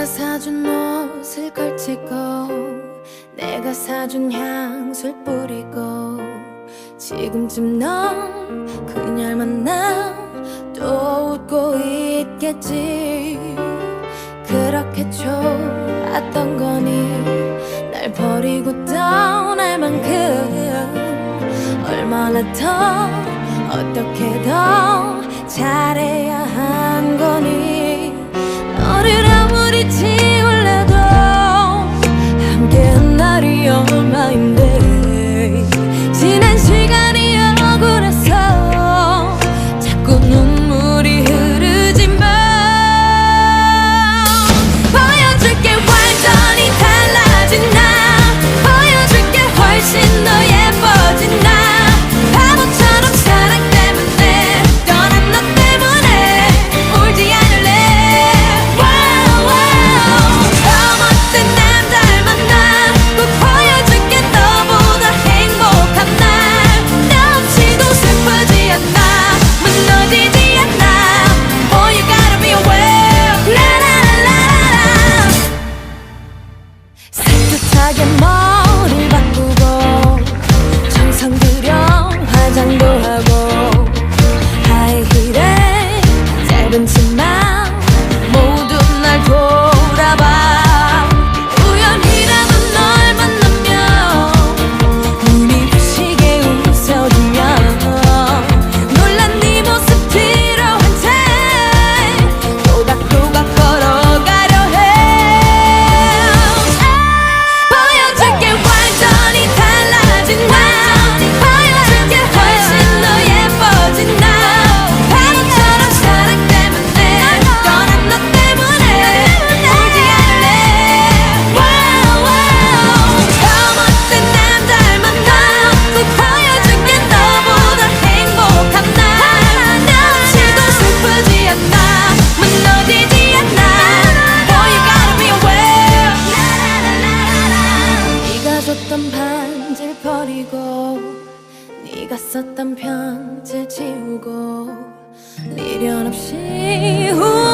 내가 사준 옷을 걸치고 내가 사준 향수를 뿌리고 지금쯤 넌 그녀를 만나 또 웃고 있겠지. 그렇게 좋았던 거니 날 버리고 떠날 만큼 얼마나 더 어떻게 더 잘해야 한 거니. 지우고 네가 썼던 편지 지우고 미련 없이 우